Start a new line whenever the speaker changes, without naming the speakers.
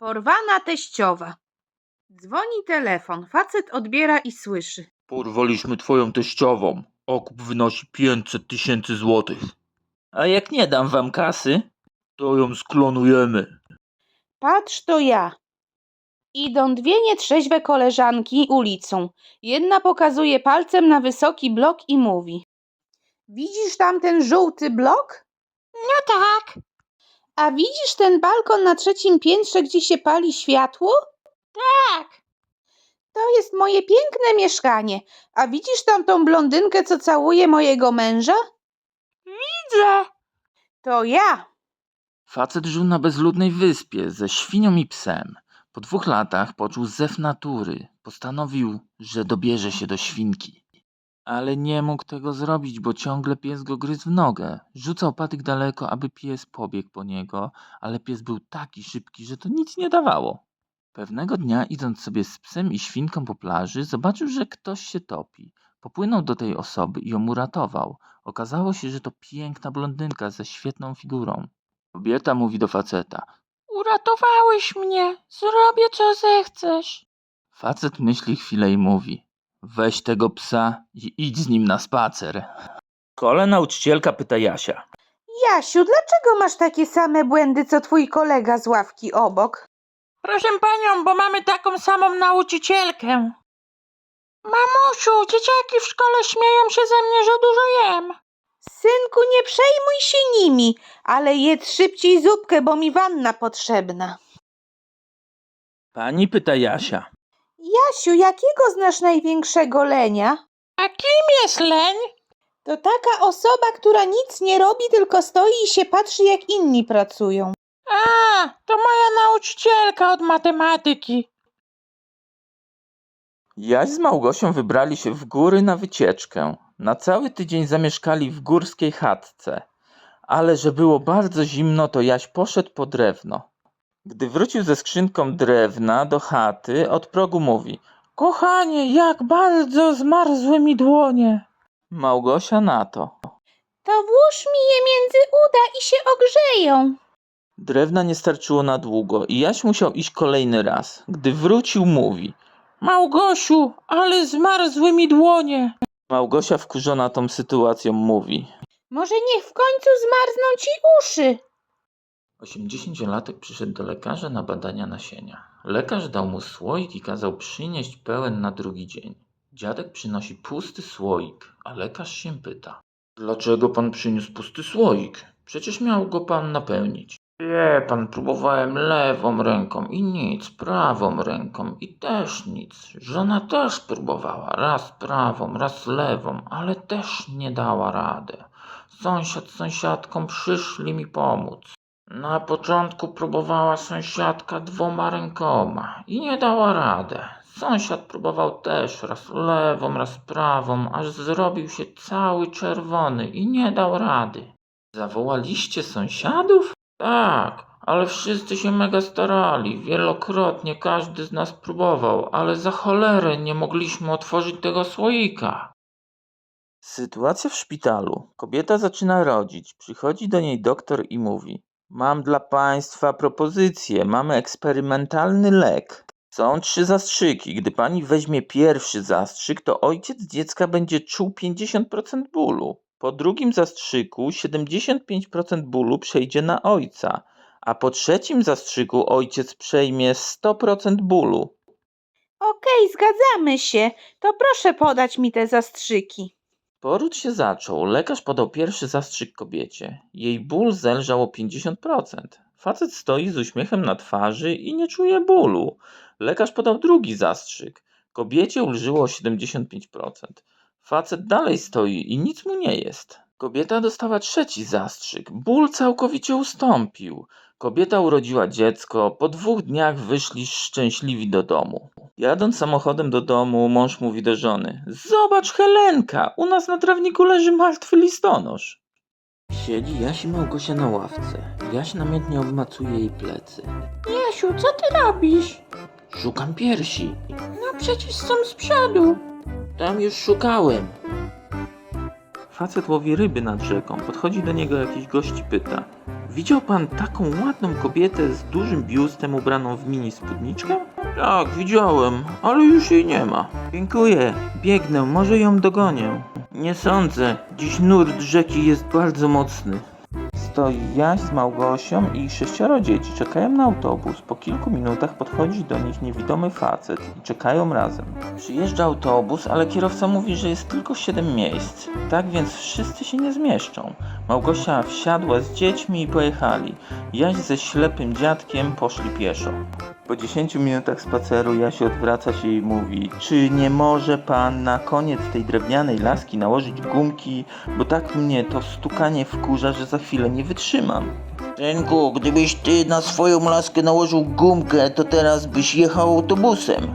Porwana teściowa. Dzwoni telefon. Facet odbiera i słyszy.
Porwaliśmy twoją teściową. Okup wynosi 500 tysięcy złotych. A jak nie dam wam kasy, to ją sklonujemy.
Patrz to ja. Idą dwie nietrzeźwe koleżanki ulicą. Jedna pokazuje palcem na wysoki blok i mówi. Widzisz tam ten żółty blok? No tak. A widzisz ten balkon na trzecim piętrze, gdzie się pali światło? Tak. To jest moje piękne mieszkanie. A widzisz tam tą blondynkę, co całuje mojego męża? Widzę. To ja.
Facet żył na bezludnej wyspie ze świnią i psem. Po dwóch latach poczuł zew natury. Postanowił, że dobierze się do świnki. Ale nie mógł tego zrobić, bo ciągle pies go gryzł w nogę. Rzucał patyk daleko, aby pies pobiegł po niego, ale pies był taki szybki, że to nic nie dawało. Pewnego dnia, idąc sobie z psem i świnką po plaży, zobaczył, że ktoś się topi. Popłynął do tej osoby i ją uratował. Okazało się, że to piękna blondynka ze świetną figurą. Kobieta mówi do faceta: Uratowałeś mnie, zrobię co zechcesz. Facet myśli chwilę i mówi: Weź tego psa i idź z nim na spacer. Kole nauczycielka pyta Jasia:
Jasiu, dlaczego masz takie same błędy, co twój kolega z ławki obok?
Proszę panią, bo mamy taką samą nauczycielkę. Mamusiu, dzieciaki w szkole śmieją się ze mnie, że dużo jem.
Synku, nie przejmuj się nimi, ale jedz szybciej zupkę, bo mi wanna potrzebna.
Pani pyta Jasia:
Jasiu, jakiego znasz największego lenia?
A kim jest leń?
To taka osoba, która nic nie robi, tylko stoi i się patrzy, jak inni pracują.
A, to moja nauczycielka od matematyki.
Jaś z Małgosią wybrali się w góry na wycieczkę. Na cały tydzień zamieszkali w górskiej chatce. Ale że było bardzo zimno, to Jaś poszedł po drewno. Gdy wrócił ze skrzynką drewna do chaty, od progu mówi:
Kochanie, jak bardzo zmarzły mi dłonie.
Małgosia na to.
To włóż mi je między uda i się ogrzeją.
Drewna nie starczyło na długo i Jaś musiał iść kolejny raz. Gdy wrócił, mówi:
Małgosiu, ale zmarzły mi dłonie.
Małgosia wkurzona tą sytuacją mówi:
Może niech w końcu zmarzną ci uszy.
80-latek przyszedł do lekarza na badania nasienia. Lekarz dał mu słoik i kazał przynieść pełen na drugi dzień. Dziadek przynosi pusty słoik, a lekarz się pyta: Dlaczego pan przyniósł pusty słoik? Przecież miał go pan napełnić. Wie pan, próbowałem lewą ręką i nic, prawą ręką i też nic. Żona też próbowała, raz prawą, raz lewą, ale też nie dała rady. Sąsiad z sąsiadką przyszli mi pomóc. Na początku próbowała sąsiadka dwoma rękoma i nie dała radę. Sąsiad próbował też raz lewą, raz prawą, aż zrobił się cały czerwony i nie dał rady. Zawołaliście sąsiadów? Tak, ale wszyscy się mega starali. Wielokrotnie każdy z nas próbował, ale za cholerę nie mogliśmy otworzyć tego słoika. Sytuacja w szpitalu. Kobieta zaczyna rodzić. Przychodzi do niej doktor i mówi: Mam dla państwa propozycję. Mamy eksperymentalny lek. Są trzy zastrzyki. Gdy pani weźmie pierwszy zastrzyk, to ojciec dziecka będzie czuł 50% bólu. Po drugim zastrzyku 75% bólu przejdzie na ojca, a po trzecim zastrzyku ojciec przejmie 100% bólu.
Okej, zgadzamy się. To proszę podać mi te zastrzyki.
Poród się zaczął. Lekarz podał pierwszy zastrzyk kobiecie. Jej ból zelżał o 50%. Facet stoi z uśmiechem na twarzy i nie czuje bólu. Lekarz podał drugi zastrzyk. Kobiecie ulżyło o 75%. Facet dalej stoi i nic mu nie jest. Kobieta dostała trzeci zastrzyk. Ból całkowicie ustąpił. Kobieta urodziła dziecko. Po dwóch dniach wyszli szczęśliwi do domu. Jadąc samochodem do domu, mąż mówi do żony: Zobacz, Helenka, u nas na trawniku leży martwy listonosz. Siedzi Jaś i Małgosia na ławce. Jaś namiętnie obmacuje jej plecy.
Jasiu, co ty robisz?
Szukam piersi.
No przecież są z przodu.
Tam już szukałem. Facet łowi ryby nad rzeką. Podchodzi do niego jakiś gość i pyta. Widział pan taką ładną kobietę z dużym biustem ubraną w mini spódniczkę? Tak, widziałem, ale już jej nie ma. Dziękuję, biegnę, może ją dogonię. Nie sądzę, dziś nurt rzeki jest bardzo mocny. Stoi Jaś z Małgosią i sześcioro dzieci czekają na autobus. Po kilku minutach podchodzi do nich niewidomy facet i czekają razem. Przyjeżdża autobus, ale kierowca mówi, że jest tylko 7 miejsc. Tak więc wszyscy się nie zmieszczą. Małgosia wsiadła z dziećmi i pojechali. Jaś ze ślepym dziadkiem poszli pieszo. Po 10 minutach spaceru Jaś odwraca się i mówi Czy nie może pan na koniec tej drewnianej laski nałożyć gumki, bo tak mnie to stukanie wkurza, że za chwilę nie wytrzymam.
Synku, gdybyś ty na swoją laskę nałożył gumkę, to teraz byś jechał autobusem.